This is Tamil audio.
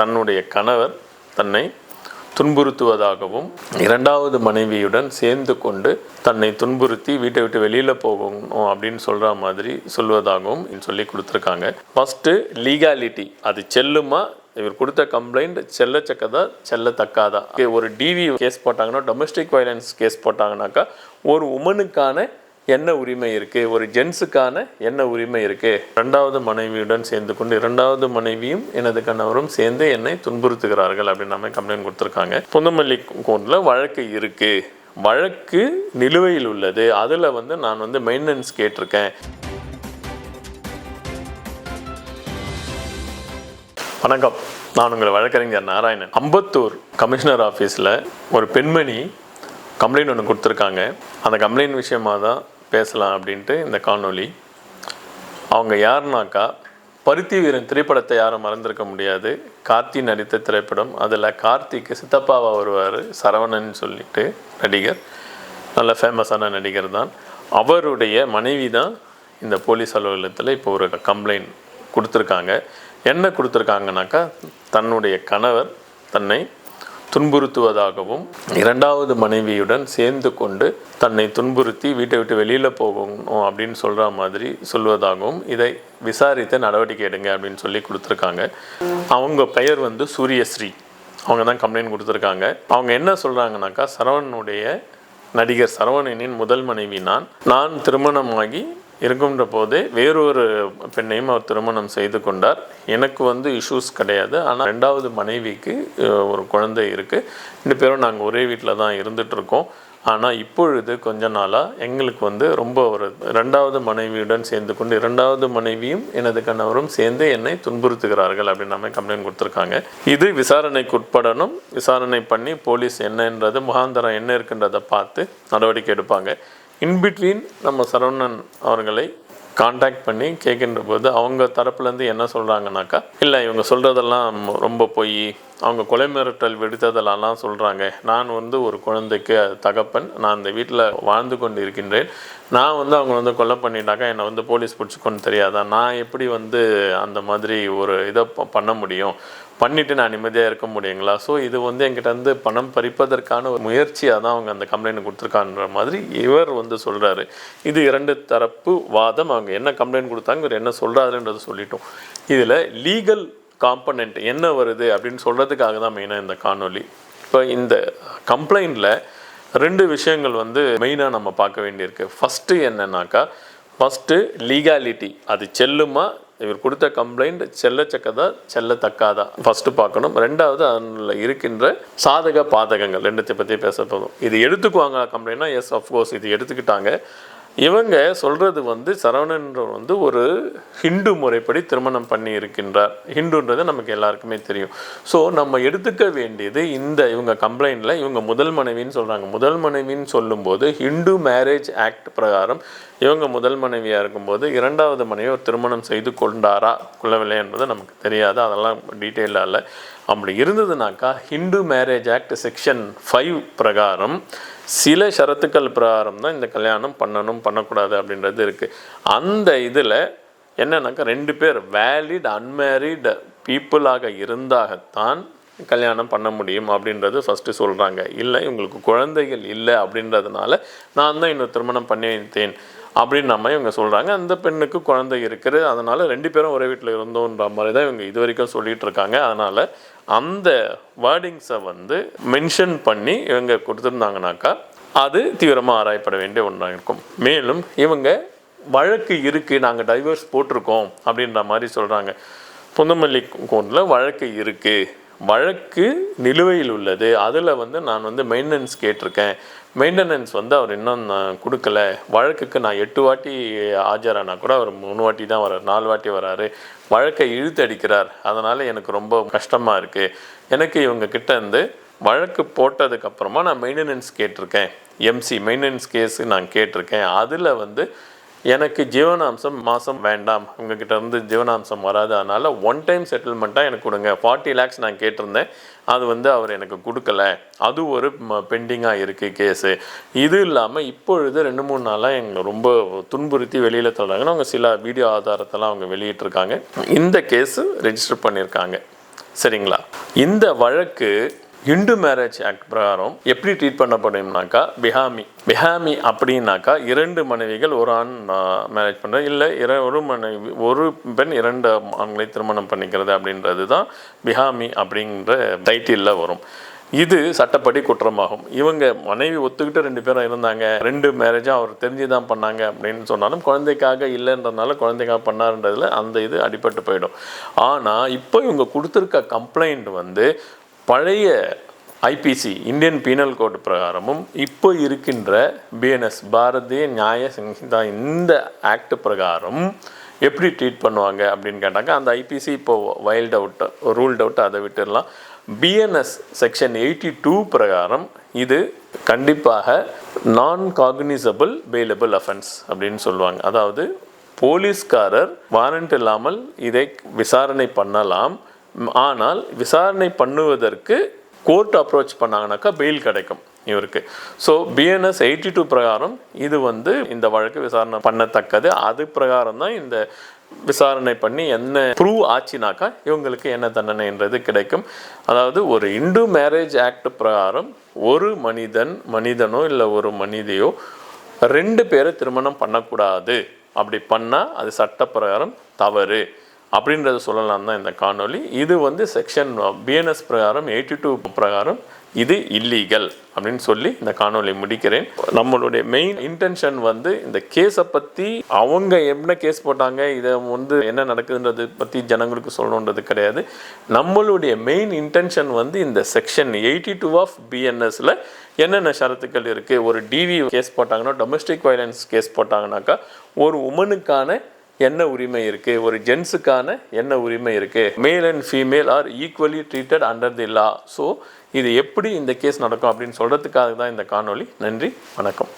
தன்னுடைய கணவர் தன்னை துன்புறுத்துவதாகவும் இரண்டாவது மனைவியுடன் சேர்ந்து கொண்டு தன்னை துன்புறுத்தி வீட்டை விட்டு வெளியில் போகணும் அப்படின்னு சொல்கிற மாதிரி சொல்வதாகவும் சொல்லி கொடுத்துருக்காங்க. ஃபஸ்ட்டு லீகாலிட்டி அது செல்லுமா? இவர் கொடுத்த கம்ப்ளைண்ட் செல்லச்சக்கதா செல்லத்தக்காதா? ஒரு டிவி கேஸ் போட்டாங்கன்னா டொமஸ்டிக் வயலன்ஸ் கேஸ் போட்டாங்கனாக்கா ஒரு உமனுக்கான என்ன உரிமை இருக்குது ஒரு ஜென்ஸுக்கான என்ன உரிமை இருக்குது ரெண்டாவது மனைவியுடன் சேர்ந்து கொண்டு இரண்டாவது மனைவியும் எனது கணவரும் சேர்ந்து என்னை துன்புறுத்துகிறார்கள் அப்படின்னு நம்ம கம்ப்ளைண்ட் கொடுத்துருக்காங்க. பொந்தமல்லி கோர்ட்டில் வழக்கு இருக்குது வழக்கு நிலுவையில் உள்ளது. அதில் வந்து நான் வந்து மெயின்டெனன்ஸ் கேட்டிருக்கேன். வணக்கம். நான் உங்கள் வழக்கறிஞர் நாராயணன். அம்பத்தூர் கமிஷனர் ஆஃபீஸில் ஒரு பெண்மணி கம்ப்ளைண்ட் ஒன்று கொடுத்துருக்காங்க. அந்த கம்ப்ளைண்ட் விஷயமாக தான் பேசலாம் அப்படின்ட்டு இந்த காணொலி அவங்க யாருனாக்கா பருத்தி வீரன் திரைப்படத்தை யாரும் மறந்திருக்க முடியாது. கார்த்தி நடித்த திரைப்படம். அதில் கார்த்திக்கு சித்தப்பாவாக வருவார் சரவணன் சொல்லிட்டு நடிகர். நல்ல ஃபேமஸான நடிகர் தான். அவருடைய மனைவி தான் இந்த போலீஸ் அலுவலகத்தில் இப்போ ஒரு கம்ப்ளைண்ட் கொடுத்துருக்காங்க. என்ன கொடுத்துருக்காங்கனாக்கா தன்னுடைய கணவர் தன்னை துன்புறுத்துவதாகவும் இரண்டாவது மனைவியுடன் சேர்ந்து கொண்டு தன்னை துன்புறுத்தி வீட்டை விட்டு வெளியில் போகணும் அப்படின்னு சொல்கிற மாதிரி சொல்வதாகவும் இதை விசாரித்து நடவடிக்கை எடுங்க அப்படின்னு சொல்லி கொடுத்துருக்காங்க. அவங்க பெயர் வந்து சூரியஸ்ரீ. அவங்க தான் கம்ப்ளைண்ட் கொடுத்துருக்காங்க. அவங்க என்ன சொல்கிறாங்கனாக்கா சரவணனுடைய நடிகர் சரவணனின் முதல் மனைவி நான். நான் திருமணமாகி இருக்கின்ற போதே வேறொரு பெண்ணையும் அவர் திருமணம் செய்து கொண்டார். எனக்கு வந்து இஷ்யூஸ் கிடையாது. ஆனால் ரெண்டாவது மனைவிக்கு ஒரு குழந்தை இருக்குது ரெண்டு பேரும் நாங்கள் ஒரே வீட்டில் தான் இருந்துகிட்ருக்கோம் ஆனால் இப்பொழுது கொஞ்ச நாளாக எங்களுக்கு வந்து ரொம்ப ஒரு ரெண்டாவது மனைவியுடன் சேர்ந்து கொண்டு இரண்டாவது மனைவியும் எனது கணவரும் சேர்ந்து என்னை துன்புறுத்துகிறார்கள் அப்படின்னு நம்ம கம்ப்ளைண்ட் கொடுத்துருக்காங்க. இது விசாரணைக்கு உட்படணும் விசாரணை பண்ணி போலீஸ் என்னன்றது முகாந்தரம் என்ன இருக்குன்றதை பார்த்து நடவடிக்கை எடுப்பாங்க. இன்பிட்வீன் நம்ம சரவணன் அவர்களை காண்டாக்ட் பண்ணி கேட்கின்ற போது அவங்க தரப்புலேருந்து என்ன சொல்கிறாங்கனாக்கா இல்லை இவங்க சொல்கிறதெல்லாம் ரொம்ப போய். அவங்க கொலை மிரட்டல் வெடித்ததெல்லாம் சொல்கிறாங்க நான் வந்து ஒரு குழந்தைக்கு தகப்பன் நான் இந்த வீட்டில் வாழ்ந்து கொண்டு இருக்கின்றேன் நான் வந்து அவங்க வந்து கொலை பண்ணிட்டாக்கா என்னை வந்து போலீஸ் பிடிச்சிக்கொன்னு தெரியாதா? நான் எப்படி வந்து அந்த மாதிரி ஒரு இதை பண்ண முடியும்? பண்ணிட்டு நான் நிம்மதியாக இருக்க முடியுங்களா? ஸோ இது வந்து என்கிட்ட வந்து பணம் பறிப்பதற்கான ஒரு முயற்சியாக தான் அவங்க அந்த கம்ப்ளைண்ட் கொடுத்துருக்கான்ற மாதிரி இவர் வந்து சொல்கிறாரு இது இரண்டு தரப்பு வாதம். அவங்க என்ன கம்ப்ளைண்ட் கொடுத்தாங்க இவர் என்ன சொல்கிறாருன்றதை சொல்லிட்டோம். இதில் லீகல் காம்பனண்ட் என்ன வருது அப்படின்னு சொல்கிறதுக்காக தான் மெயினாக இந்த காணொலி இப்போ இந்த கம்ப்ளைண்ட்டில் ரெண்டு விஷயங்கள் வந்து மெயினாக நம்ம பார்க்க வேண்டியிருக்கு. ஃபஸ்ட்டு என்னன்னாக்கா ஃபஸ்ட்டு லீகாலிட்டி அது செல்லுமா? இவர் கொடுத்த கம்ப்ளைண்ட் செல்லச்சக்கதா செல்லத்தக்காதா? ஃபஸ்ட்டு பார்க்கணும். ரெண்டாவது அதில் இருக்கின்ற சாதக பாதகங்கள். ரெண்டுத்தை பற்றி பேச போதும். இது எடுத்துக்குவாங்க கம்ப்ளைண்ட்னா எஸ் அஃப்கோர்ஸ் இது எடுத்துக்கிட்டாங்க. இவங்க சொல்கிறது வந்து சரவணன்றவர் வந்து ஒரு ஹிந்து முறைப்படி திருமணம் பண்ணி இருக்கின்றார் ஹிந்துன்றது நமக்கு எல்லாருக்குமே தெரியும். ஸோ நம்ம எடுத்துக்க வேண்டியது இந்த இவங்க கம்ப்ளைண்ட்டில் இவங்க முதல் மனைவின்னு சொல்கிறாங்க முதல் மனைவின்னு சொல்லும்போது ஹிந்து மேரேஜ் ஆக்ட் பிரகாரம் இவங்க முதல் மனைவியாக இருக்கும்போது இரண்டாவது மனைவி ஒரு திருமணம் செய்து கொண்டாரா கொள்ளவில்லை என்பது நமக்கு தெரியாது. அதெல்லாம் டீட்டெயிலாக இல்லை. அப்படி இருந்ததுனாக்கா Hindu marriage act section five பிரகாரம் சில ஷரத்துக்கள் பிரகாரம் தான் இந்த கல்யாணம் பண்ணணும் பண்ணக்கூடாது அப்படின்றது இருக்குது அந்த இதில் என்னன்னாக்கா ரெண்டு பேர் வேலிட் அன்மேரிட் பீப்புளாக இருந்தாகத்தான் கல்யாணம் பண்ண முடியும் அப்படின்றது ஃபஸ்ட்டு சொல்கிறாங்க இல்லை இவங்களுக்கு குழந்தைகள் இல்லை அப்படின்றதுனால நான் தான் இன்னொரு திருமணம் பண்ணி வைத்தேன் அப்படின்னு நம்ம இவங்க சொல்கிறாங்க அந்த பெண்ணுக்கு குழந்தை இருக்குது. அதனால் ரெண்டு பேரும் ஒரே வீட்டில் இருந்தோன்ற மாதிரி தான் இவங்க இது வரைக்கும் சொல்லிகிட்டு இருக்காங்க. அதனால் அந்த வேர்டிங்ஸை வந்து மென்ஷன் பண்ணி இவங்க கொடுத்துருந்தாங்கனாக்கா அது தீவிரமாக ஆராயப்பட வேண்டிய ஒன்றாக இருக்கும். மேலும் இவங்க வழக்கு இருக்குது நாங்கள் டைவர்ஸ் போட்டிருக்கோம் அப்படின்ற மாதிரி சொல்கிறாங்க புந்தமல்லி கோண்டில் வழக்கு இருக்குது வழக்கு நிலுவையில் உள்ளது. அதில் வந்து நான் வந்து மெயின்டெனன்ஸ் கேட்டிருக்கேன். மெயின்டெனன்ஸ் வந்து அவர் இன்னும் நான் கொடுக்கல. வழக்குக்கு நான் எட்டு வாட்டி ஆஜரானா கூட அவர் மூணு வாட்டி தான் வரார் நாலு வாட்டி வராரு. வழக்கை இழுத்து அடிக்கிறார். அதனால் எனக்கு ரொம்ப கஷ்டமாக இருக்குது எனக்கு இவங்க கிட்ட இருந்து வழக்கு போட்டதுக்கப்புறமா நான் மெயின்டெனன்ஸ் கேட்டிருக்கேன். எம்சி மெயின்டெனன்ஸ் கேஸு நான் கேட்டிருக்கேன். அதில் வந்து எனக்கு ஜீவனாம்சம் மாதம் வேண்டாம். உங்ககிட்ட இருந்து ஜீவனாம்சம் வராது. அதனால் ஒன் டைம் செட்டில்மெண்ட்டாக எனக்கு கொடுங்க. ஃபார்ட்டி லேக்ஸ் நான் கேட்டிருந்தேன். அது வந்து அவர் எனக்கு கொடுக்கல. அது ஒரு பெண்டிங்காக இருக்குது கேஸு இது இல்லாமல் இப்பொழுது ரெண்டு மூணு நாளாக எங்களை ரொம்ப துன்புறுத்தி வெளியில் தள்ளுறாங்கன்னு அவங்க சில வீடியோ ஆதாரத்தெல்லாம் அவங்க வெளியிட்டிருக்காங்க. இந்த கேஸு ரெஜிஸ்டர் பண்ணியிருக்காங்க. சரிங்களா? இந்த வழக்கு இந்து மேரேஜ் ஆக்ட் பிரகாரம் எப்படி ட்ரீட் பண்ணப்படும்னாக்கா பிஹாமி. பிஹாமி அப்படின்னாக்கா இரண்டு மனைவிகள் ஒரு ஆண் மேரேஜ் பண்ணுறது இல்லை இர ஒரு மனைவி ஒரு பெண் இரண்டு ஆண்களை திருமணம் பண்ணிக்கிறது அப்படின்றது தான் பிஹாமி அப்படின்ற டைட்டிலில் வரும். இது சட்டப்படி குற்றமாகும். இவங்க மனைவி ஒத்துக்கிட்டு ரெண்டு பேரும் இருந்தாங்க ரெண்டு மேரேஜும் அவர் தெரிஞ்சு தான் பண்ணாங்க அப்படின்னு சொன்னாலும் குழந்தைக்காக இல்லைன்றதுனால குழந்தைக்காக பண்ணாருன்றதுல அந்த இது அடிபட்டு போயிடும். ஆனால் இப்போ இவங்க கொடுத்துருக்க கம்ப்ளைண்ட் வந்து பழைய ஐபிசி இந்தியன் பீனல் கோட் பிரகாரமும் இப்போ இருக்கின்ற பிஎன்எஸ் பாரதிய நியாய சங்கிதா இந்த ஆக்ட் பிரகாரம் எப்படி ட்ரீட் பண்ணுவாங்க அப்படின்னு கேட்டாங்க அந்த ஐபிசி இப்போ வைல்ட் அவுட் ரூல்ட் அவுட் அதை விட்டுடலாம். பிஎன்எஸ் செக்ஷன் எயிட்டி டூ பிரகாரம் இது கண்டிப்பாக நான் காக்னிசபிள் பெயிலபிள் அஃபென்ஸ் அப்படின்னு சொல்லுவாங்க. அதாவது போலீஸ்காரர் வாரண்ட் இல்லாமல் இதை விசாரணை பண்ணலாம். ஆனால் விசாரணை பண்ணுவதற்கு கோர்ட் அப்ரோச் பண்ணாங்கனாக்கா பெயில் கிடைக்கும் இவருக்கு. ஸோ பிஎன்எஸ் எயிட்டி டூ பிரகாரம் இது வந்து இந்த வழக்கு விசாரணை பண்ணத்தக்கது. அது பிரகாரம் தான் இந்த விசாரணை பண்ணி என்ன ப்ரூவ் ஆச்சுனாக்கா இவங்களுக்கு என்ன தண்டனைன்றது கிடைக்கும். அதாவது ஒரு இந்து மேரேஜ் ஆக்ட் பிரகாரம் ஒரு மனிதன் மனிதனோ இல்லை ஒரு மனிதையோ ரெண்டு பேரை திருமணம் பண்ணக்கூடாது. அப்படி பண்ணால் அது சட்ட பிரகாரம் தவறு. அப்படின்றத சொல்லலாம் தான் இந்த காணொலி இது வந்து செக்ஷன் பிஎன்எஸ் uh, பிரகாரம் எயிட்டி டூ பிரகாரம் இது இல்லீகல் அப்படின்னு சொல்லி இந்த காணொலி முடிக்கிறேன். நம்மளுடைய மெயின் இன்டென்ஷன் வந்து இந்த கேஸை பற்றி அவங்க என்ன கேஸ் போட்டாங்க இதை வந்து என்ன நடக்குதுன்றது பற்றி ஜனங்களுக்கு சொல்லணுன்றது கிடையாது. நம்மளுடைய மெயின் இன்டென்ஷன் வந்து இந்த செக்ஷன் எயிட்டி டூ ஆஃப் பிஎன்எஸில் என்னென்ன ஷரத்துக்கள் இருக்குது ஒரு டிவி கேஸ் போட்டாங்கன்னா டொமஸ்டிக் வயலன்ஸ் கேஸ் போட்டாங்கனாக்கா ஒரு உமனுக்கான என்ன உரிமை இருக்குது ஒரு ஜென்ஸுக்கான என்ன உரிமை இருக்குது male and female are equally treated under the law so இது எப்படி இந்த கேஸ் நடக்கும் அப்படின்னு சொல்கிறதுக்காக தான் இந்த காணொளி. நன்றி வணக்கம்.